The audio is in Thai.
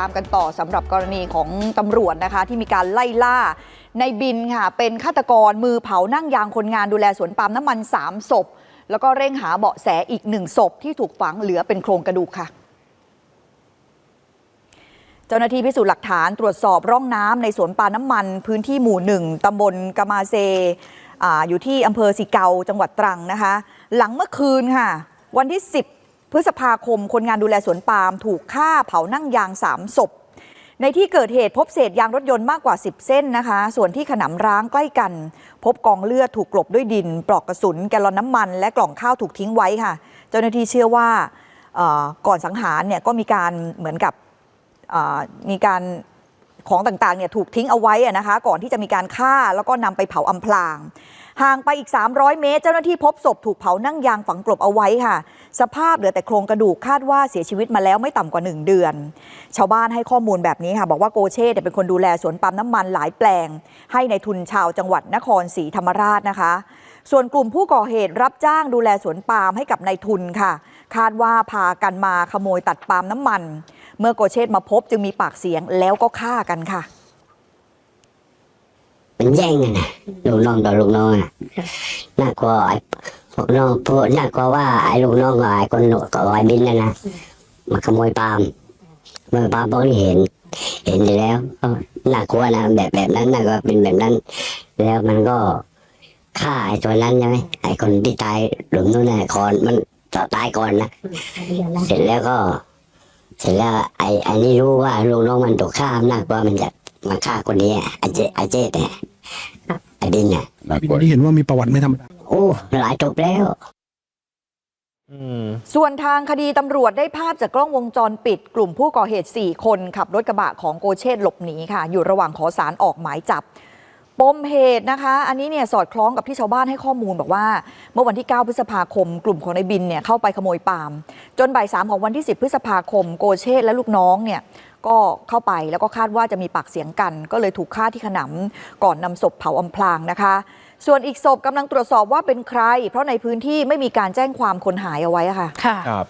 ตามกันต่อสำหรับกรณีของตำรวจนะคะ ที่มีการไล่ล่าในบินค่ะ เป็นฆาตกรมือเผานั่งยางคนงานดูแลสวนปาล์มน้ำมัน 3 ศพ แล้วก็เร่งหาเบาะแสอีกหนึ่งศพที่ถูกฝังเหลือเป็นโครงกระดูกค่ะ เจ้าหน้าที่พิสูจน์หลักฐานตรวจสอบร่องน้ำในสวนปาล์มน้ำมัน พื้นที่หมู่หนึ่งตำบลกะมาเซออยู่ที่อำเภอสิเกาจังหวัดตรังนะคะ หลังเมื่อคืนค่ะ วันที่ 10 พฤษภาคมคนงานดูแลสวนปาล์มถูกฆ่าเผานั่งยาง3ศพ ในที่เกิดเหตุพบเศษยางรถยนต์มากกว่า 10 เส้นนะคะ ส่วนที่ขนำร้างใกล้กัน พบกองเลือดถูกกลบด้วยดิน ปลอกกระสุน แกลลอนน้ำมัน และกล่องข้าวถูกทิ้งไว้ค่ะ เจ้าหน้าที่เชื่อว่าก่อนสังหารเนี่ยก็มีการเหมือนกับมีการของต่างๆเนี่ยถูกทิ้งเอาไว้นะคะ ก่อนที่จะมีการฆ่าแล้วก็นำไปเผาอำพราง ห่างไปอีก 300 เมตร เจ้าหน้าที่พบศพถูกเผานั่งยางฝังกลบเอาไว้ค่ะ สภาพเหลือแต่โครงกระดูกคาดว่าเสียชีวิตมาแล้วไม่ต่ำกว่า 1 เดือน ชาวบ้านให้ข้อมูลแบบนี้ค่ะ บอกว่าโกเช่เป็นคนดูแลสวนปาล์มน้ำมันหลายแปลง ให้ในทุนชาวจังหวัดนครศรีธรรมราชนะคะ ส่วนกลุ่มผู้ก่อเหตุรับจ้างดูแลสวนปาล์มให้กับนายทุนค่ะ คาดว่าพากันมาขโมยตัดปาล์มน้ำมัน เมื่อโกเชตมาพบจึงมีปากเสียงแล้วก็ฆ่ากันค่ะมันแย่งกันนะลูกน้องต่อลูกน้องน่ากลัวไอ้ น้องพวกน่ากลัวว่าไอ้ลูกน้องกับไอ้คนหนวดกับไอ้บินน่ะนะมาขโมยปาล์มเมื่อปาล์มพวกนี้เห็น เห็นอยู่แล้วน่ากลัวนะแบบแบบนั้นน่ะก็เป็นแบบนั้น แล้วมันก็ฆ่าไอ้ตัวนั้นใช่ไหมไอ้คนที่ตายหลุมนู้นน่ะคอนมันต่อตายก่อนนะเสร็จแล้วก็เสร็จแล้วไอ้ไอ้นี่รู้ว่าลูกน้องมันถูกฆ่าน่ากลัวมันจะมาฆ่าคนนี้ไอ้เจไอ้เจ๊เนี่ยไอ้บินเนี่ยบินที่เห็นว่ามีประวัติไม่ธรรมดา โอ้หลายจบแล้ว อืม ส่วนทางคดีตำรวจได้ภาพจากกล้องวงจรปิด กลุ่มผู้ก่อเหตุ 4 คนขับรถกระบะของโกเชตหลบหนีค่ะ อยู่ระหว่างขอสารออกหมายจับ ปมเหตุนะคะ อันนี้เนี่ยสอดคล้องกับที่ชาวบ้านให้ข้อมูลบอกว่า เมื่อวันที่ 9 พฤษภาคม กลุ่มของนายบินเนี่ยเข้าไปขโมยปาล์มจนบ่ายสามของวันที่ 10 พฤษภาคม โกเชตและลูกน้องเนี่ยก็เข้าไปแล้วก็คาดว่าจะมีปากเสียงกัน ก็เลยถูกฆ่าที่ขนำก่อนนำศพเผาอำพรางนะคะ ส่วนอีกศพกำลังตรวจสอบว่าเป็นใคร เพราะในพื้นที่ไม่มีการแจ้งความคนหายเอาไว้ค่ะ ค่ะ ครับ